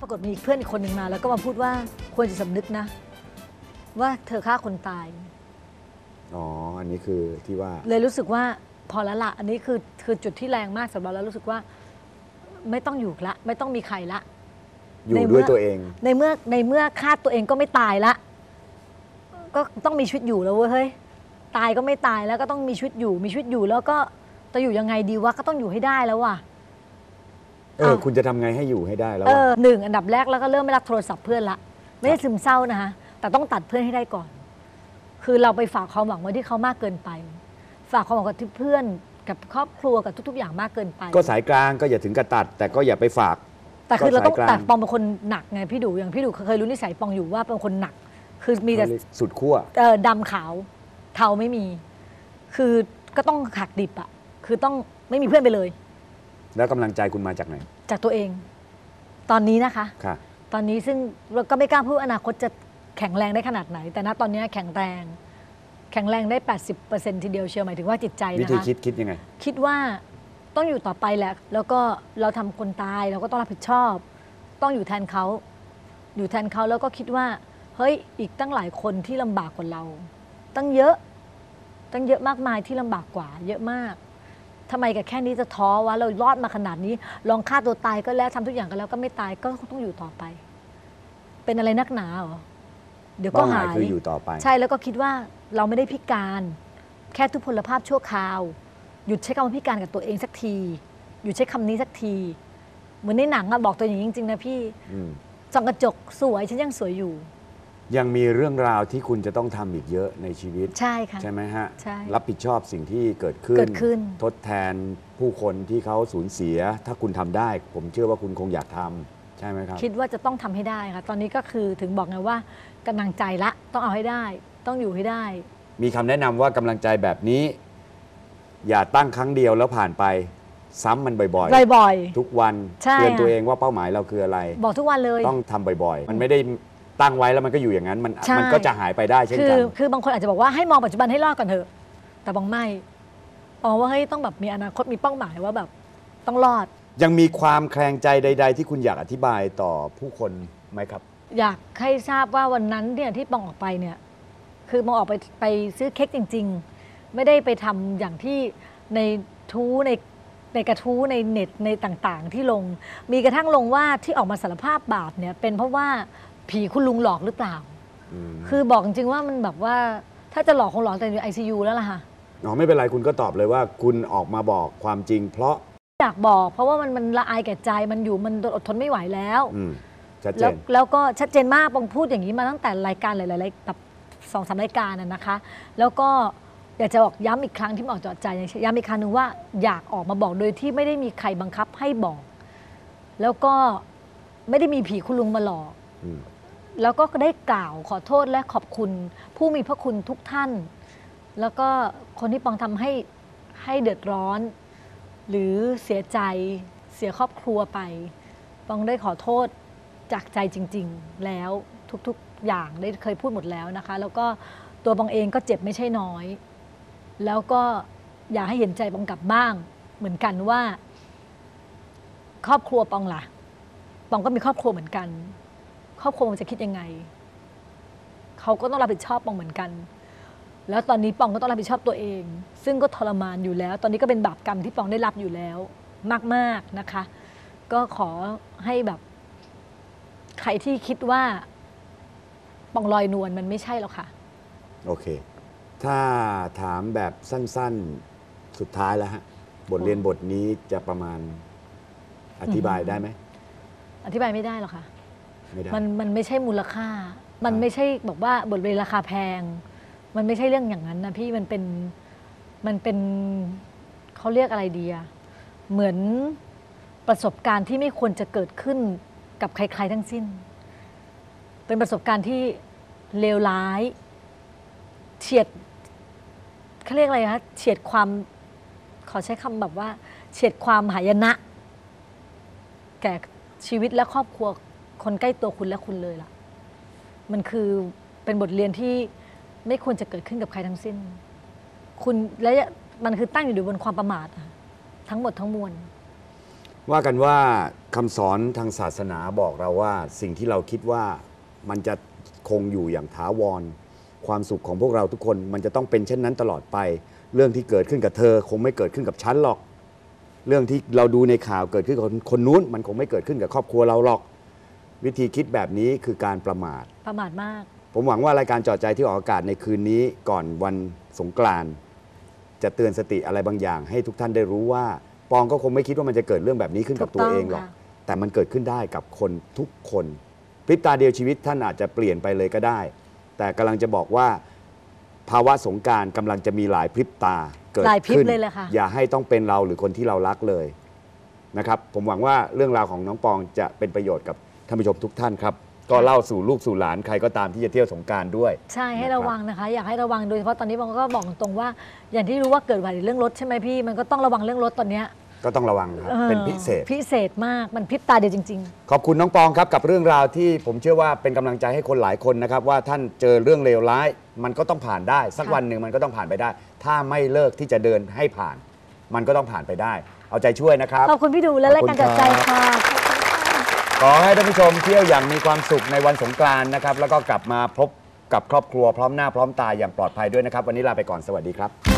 ปรากฏมีเพื่อนอีกคนหนึ่งมา แล้วก็มาพูดว่าควรจะสำนึกนะ ว่าเธอฆ่าคนตาย อ๋อ อันนี้คือที่ว่า เลยรู้สึกว่าพอแล้วละ อันนี้คือคือจุดที่แรงมากสำหรับเราแล้วรู้สึกว่า ไม่ต้องอยู่ละ ไม่ต้องมีใครละ อยู่ในเมื่อ ด้วยตัวเอง ในเมื่อในเมื่อฆ่าตัวเองก็ไม่ตายละ ก็ต้องมีชีวิตอยู่แล้วเว้ยเฮ้ยตายก็ไม่ตายแล้วก็ต้องมีชีวิตอยู่ มีชีวิตอยู่แล้วก็จะอยู่ยังไงดีวะก็ต้องอยู่ให้ได้แล้วว่ะ เอออ้าวคุณจะทำไงให้อยู่ให้ได้แล้วเออะ อหนึ่งอันดับแรกแล้วก็เริ่มไม่รับโทรศัพท์เพื่อนละ ไม่ได้ซึมเศร้านะคะ แต่ต้องตัดเพื่อนให้ได้ก่อน คือเราไปฝากความหวังไว้ที่เขามากเกินไป ฝากความหวังกับที่เพื่อนกับครอบครัวกับทุก ๆ อย่างมากเกินไป ก็สายกลางก็อย่าถึงกระตัด แต่ก็อย่าไปฝาก แต่คือเราต้องก็สายกลาง แต่ปองเป็นคนหนักไงพี่ดูอย่างพี่ดูเคยรู้นิสัยปองอยู่ว่าเป็นคนหนัก คือมีแต่เขาเรียกสุดขั้ว เออดำขาวเทาไม่มี คือก็ต้องหักดิบอะคือต้องไม่มีเพื่อนไปเลย แล้วกำลังใจคุณมาจากไหน จากตัวเอง ตอนนี้นะคะ ค่ะ ตอนนี้ซึ่งเราก็ไม่กล้าพูดว่าอนาคตจะแข็งแรงได้ขนาดไหน แต่ณตอนนี้แข็งแรง แข็งแรงได้ 80%ทีเดียวเชียวหมายถึงว่าจิตใจวินะธีคะ คิดคิดยังไง คิดว่าต้องอยู่ต่อไปแหละ แล้วก็เราทำคนตายเราก็ต้องรับผิดชอบ ต้องอยู่แทนเขา อยู่แทนเขาแล้วก็คิดว่า เฮ้ยอีกตั้งหลายคนที่ลำบากกว่าเรา ตั้งเยอะ ตั้งเยอะมากมายที่ลำบากกว่า เยอะมาก ทำไมกับแค่นี้จะท้อวะเรารอดมาขนาดนี้ ลองฆ่าตัวตายก็แล้วทำทุกอย่างก็แล้วก็ไม่ตายก็ต้องอยู่ต่อไป เป็นอะไรนักหนาเหรอเดี๋ยวก็เป้าหมายหายคืออยู่ต่อไป ใช่แล้วก็คิดว่าเราไม่ได้พิการ แค่ทุพพลภาพชั่วคราว หยุดใช้คำว่าพิการกับตัวเองสักที หยุดใช้คำนี้สักที เหมือนในหนังอะบอกตัวอย่างนี้จริงๆนะพี่อืมส่องกระจกสวยฉันยังสวยอยู่ ยังมีเรื่องราวที่คุณจะต้องทำอีกเยอะในชีวิต ใช่ค่ะ ใช่ไหมฮะ ใช่รับผิดชอบสิ่งที่เกิดขึ้น เกิดขึ้น ทดแทนผู้คนที่เขาสูญเสีย ถ้าคุณทำได้ ผมเชื่อว่าคุณคงอยากทำใช่ไหมครับ คิดว่าจะต้องทำให้ได้ค่ะ ตอนนี้ก็คือถึงบอกไงว่ากำลังใจละต้องเอาให้ได้ ต้องอยู่ให้ได้ มีคำแนะนำว่ากำลังใจแบบนี้ อย่าตั้งครั้งเดียวแล้วผ่านไป ซ้ำมันบ่อยบ่อยๆทุกวันใช่เตือนค่ะตัวเองว่าเป้าหมายเราคืออะไร ๆ บอกทุกวันเลย ต้องทำบ่อยๆ มันไม่ได้ ตั้งไว้แล้วมันก็อยู่อย่างนั้นมันใช่ มันก็จะหายไปได้เช่นคืกัอน คือบางคนอาจจะบอกว่าให้มองปัจจุบันให้รอดก่อนเถอะ แต่บางไม่บองว่าเฮ้ยต้องแบบมีอนาคตมีเป้าหมายว่าแบบต้องรอด ยังมีความแคลงใจใด ๆ ที่คุณอยากอธิบายต่อผู้คนไหมครับ อยากให้ทราบว่าวันนั้นเนี่ยที่ปองออกไปเนี่ย คือปองออกไปไปซื้อเค้กจริง ๆ ไม่ได้ไปทำอย่างที่ในทูในในกระทู้ในเน็ตในต่างๆ ที่ลง มีกระทั่งลงว่าที่ออกมาสารภาพบาปเนี่ยเป็นเพราะว่า ผีคุณลุงหลอกหรือเปล่า มคือบอกจริงๆว่ามันแบบว่าถ้าจะหลอกคงหลอกแต่อยู่ไอซียูแล้วล่ะค่ะ อ๋อไม่เป็นไรคุณก็ตอบเลยว่า คุณออกมาบอกความจริง เพราะอยากบอกเพราะว่ามันมันละอายแก่ใจมันอยู่มันอดทนไม่ไหวแล้ว อืมชัดเจแล้วน แล้วก็ชัดเจนมากปองพูดอย่างนี้มาตั้งแต่รายการหลายๆแบบสองสามรายการน่ะนะคะ แล้วก็อยากจะบอกย้ำอีกครั้งที่มออกจอดใจย้ำอีกครั้งหนึ่งว่าอยากออกมาบอกโดยที่ไม่ได้มีใครบังคับให้บอก แล้วก็ไม่ได้มีผีคุณลุงมาหลอก อืม แล้วก็ได้กล่าวขอโทษและขอบคุณ ผู้มีพระคุณทุกท่าน แล้วก็คนที่ปองทำให้ให้เดือดร้อน หรือเสียใจเสียครอบครัวไป ปองได้ขอโทษจากใจจริง ๆ แล้วทุกๆอย่างได้เคยพูดหมดแล้วนะคะ แล้วก็ตัวปองเองก็เจ็บไม่ใช่น้อย แล้วก็อยากให้เห็นใจปองกลับบ้าง เหมือนกันว่า ครอบครัวปองล่ะปองก็มีครอบครัวเหมือนกัน ครอบครัวมันจะคิดยังไง เขาก็ต้องรับผิดชอบปองเหมือนกัน แล้วตอนนี้ปองก็ต้องรับผิดชอบตัวเอง ซึ่งก็ทรมานอยู่แล้ว ตอนนี้ก็เป็นบาปกรรมที่ปองได้รับอยู่แล้ว มากๆนะคะ ก็ขอให้แบบ ใครที่คิดว่าปองลอยนวลมันไม่ใช่หรอกค่ะ โอเค ถ้าถามแบบสั้น ๆ สุดท้ายแล้วฮะ บทเรียนบทนี้จะประมาณอธิบายได้ไหม อธิบายไม่ได้หรอกค่ะ ไม่ได้ มันมันไม่ใช่มูลค่า มันไม่ใช่บอกว่าบทเรียนราคาแพง มันไม่ใช่เรื่องอย่างนั้นนะพี่มันเป็นมันเป็นเขาเรียกอะไรดีอะเหมือนประสบการณ์ที่ไม่ควรจะเกิดขึ้นกับใคร ๆ ทั้งสิ้น เป็นประสบการณ์ที่เลวร้ายเฉียดเขาเรียกอะไรคะเฉียดความขอใช้คำแบบว่า เฉียดความหายนะ แก่ชีวิตและครอบครัว คนใกล้ตัวคุณและคุณเลยล่ะ มันคือเป็นบทเรียนที่ไม่ควรจะเกิดขึ้นกับใครทั้งสิ้น คุณและมันคือตั้งอยู่บนความประมาททั้งหมดทั้งมวลว่ากันว่าคำสอนทางศาสนาบอกเราว่า สิ่งที่เราคิดว่ามันจะคงอยู่อย่างถาวร ความสุขของพวกเราทุกคน มันจะต้องเป็นเช่นนั้นตลอดไป เรื่องที่เกิดขึ้นกับเธอ คงไม่เกิดขึ้นกับฉันหรอก เรื่องที่เราดูในข่าวเกิดขึ้นกับคนนู้น มันคงไม่เกิดขึ้นกับครอบครัวเราหรอก วิธีคิดแบบนี้คือการประมาท ประมาทมาก ผมหวังว่ารายการจอดใจที่ออกอากาศในคืนนี้ก่อนวันสงกรานต์จะเตือนสติอะไรบางอย่าง ให้ทุกท่านได้รู้ว่า ปองก็คงไม่คิดว่ามันจะเกิดเรื่องแบบนี้ขึ้นกับถูตักวต้องเองหรอก ค่ะ แต่มันเกิดขึ้นได้กับคนทุกคนพริบตาเดียวชีวิตท่านอาจจะเปลี่ยนไปเลยก็ได้ แต่กำลังจะบอกว่า ภาวะสงกรารกำลังจะมีหลายพริบตาเกิดหลายพริบขึ้นเลยแหละค่ะอย่าให้ต้องเป็นเราหรือคนที่เรารักเลยนะครับ ผมหวังว่าเรื่องราวของน้องปองจะเป็นประโยชน์กับ ท่านผู้ชมทุกท่านครับ ก็เล่าสู่ลูกสู่หลานใครก็ตามที่จะเที่ยวสงกรารด้วย ใช่ให้นะครับระวังนะคะ อยากให้ระวังโดยเฉพาะตอนนี้บางก็บอกตรงๆว่า อย่างที่รู้ว่าเกิดอุบัติเหตุเรื่องรถใช่ไหมพี่ มันก็ต้องระวังเรื่องรถตอนเนี้ยก็ต้องระวังครับออเป็นพิเศษ พิเศษมากมันพริบตาเดียวจริง ขอบคุณน้องปองครับกับเรื่องราวที่ผมเชื่อว่าเป็นกำลังใจให้คนหลายคนนะครับว่าท่านเจอเรื่องเลวร้าย มันก็ต้องผ่านได้ สักค่ะ วันหนึ่งมันก็ต้องผ่านไปได้ ถ้าไม่เลิกที่จะเดินให้ผ่าน มันก็ต้องผ่านไปได้ เอาใจช่วยนะครับ ๆขอบคุณพี่ดูและรายการจัดใจค่ะ ขอให้ท่านผู้ชมเที่ยวอย่างมีความสุขในวันสงกรานต์นะครับ แล้วก็กลับมาพบกับครอบครัวพร้อมหน้าพร้อมตาอย่างปลอดภัยด้วยนะครับ วันนี้ลาไปก่อนสวัสดีครับ